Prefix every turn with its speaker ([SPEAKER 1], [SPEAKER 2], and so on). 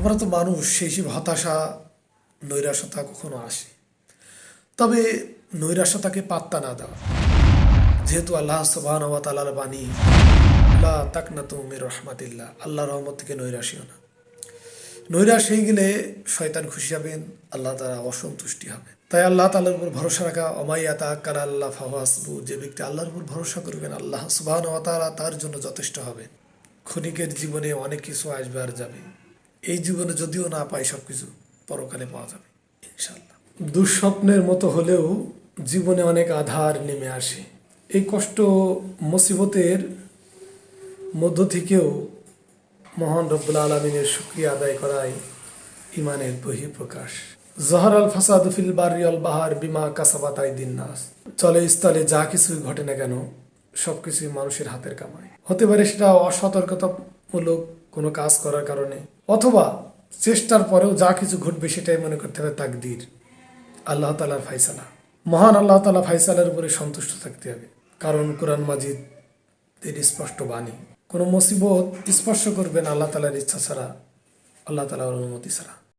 [SPEAKER 1] আমরা তো মানুষ, সেই সব হতাশা নৈরাশতা কখনো আসে। তবে নৈরাশতাকে পাত্তা না দেওয়া। যেহেতু আল্লাহ সুবাহ তালার বাণী, লা তাকনা তুমির রহমাতিল্লাহ আল্লাহ রহমত থেকে নৈরাশিও না। নৈরাশ হয়ে গেলে শয়তান খুশি হবেন, আল্লাহ তারা অসন্তুষ্টি হবে তাই আল্লাহ তালার উপর ভরসা রাখা অমাইয়া তাকার আল্লাহ ফাহাসবু যে ব্যক্তি আল্লাহর উপর ভরসা করবেন, আল্লাহ সুবাহ তারা তার জন্য যথেষ্ট হবে ক্ষণিকের জীবনে অনেক কিছু আসবে আর যাবে। এই জীবনে যদিও না পাই সব কিছু পরকালে পাওয়া যাবে ইনশাল্লাহ দুঃস্বপ্নের মতো হলেও জীবনে অনেক আধার নেমে আসে। এই কষ্ট মুসিবতের মধ্য থেকেও মহান রব্বুল আলমিনের শুক্রিয়া আদায় করাই ইমানের বহিঃপ্রকাশ। জহর আল ফাসাদ ফিল বারিয়াল বাহার বিমা কাসাবাতাই দিন নাস। চলে স্থলে যা কিছুই ঘটে না কেন, সবকিছুই মানুষের হাতের কামায় হতে পারে সেটা অসতর্কতামূলক কোনো কাজ করার কারণে। অথবা চেষ্টার পরেও যা কিছু ঘটবে সেটাই মনে করতে হবে তাকদির। আল্লাহ তালার ফাইসালা মহান আল্লাহ তালা ফাইসালার উপরে সন্তুষ্ট থাকতে হবে। কারণ কোরআন মাজিদ এর স্পষ্ট বাণী। কোনো মুসিবত স্পর্শ করবেন আল্লাহ তালার ইচ্ছা ছাড়া। আল্লাহ তালার অনুমতি ছাড়া।